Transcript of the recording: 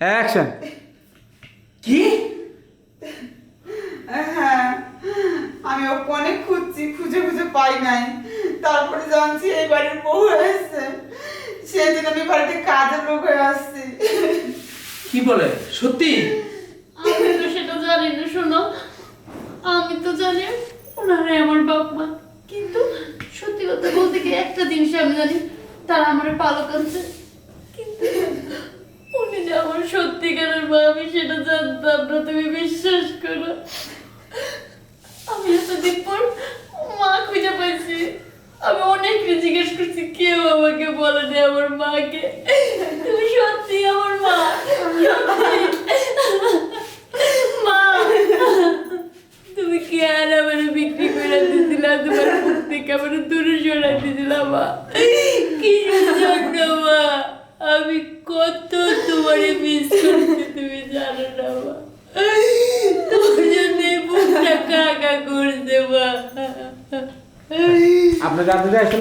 Action কি? হ্যাঁ আমি ওকে অনেক খুঁজছি খুঁজে খুঁজে পাই নাই। তারপরে জানছি এই বাড়ির বউ হয়েছে। সেদিন আমি বাড়িতে কাজের লোক হয়ে আসছি। কি বলে? সত্যি? আমি তো সেটা জানি না শোনো। আমি তো জানি ওনারাই আমার বাপ মা কিন্তু সত্যি কথা বলতে কি একটা জিনিস আমি জানি তারা আমার পালক আনছে। কিন্তু মা আমি সেটা জানতাম না, তুমি বিশ্বাস করো। আমি এতদিন পর মা খুঁজে পাইছি। আমি অনেক জিজ্ঞেস করছি, কেউ আমাকে বলেনি আমার মাকে। তুমি সত্যি আমার মা। মা! তুমি কি আর আমার বিক্রি করে দিয়েছিলা? তোমার থেকে আমার দূরে সরাই দিয়েছিলা, মা। কি মা আমি কত তোমার মিস করছি তুমি জানো না মা। তোমার জন্য বুকটা আপনার দাদুরা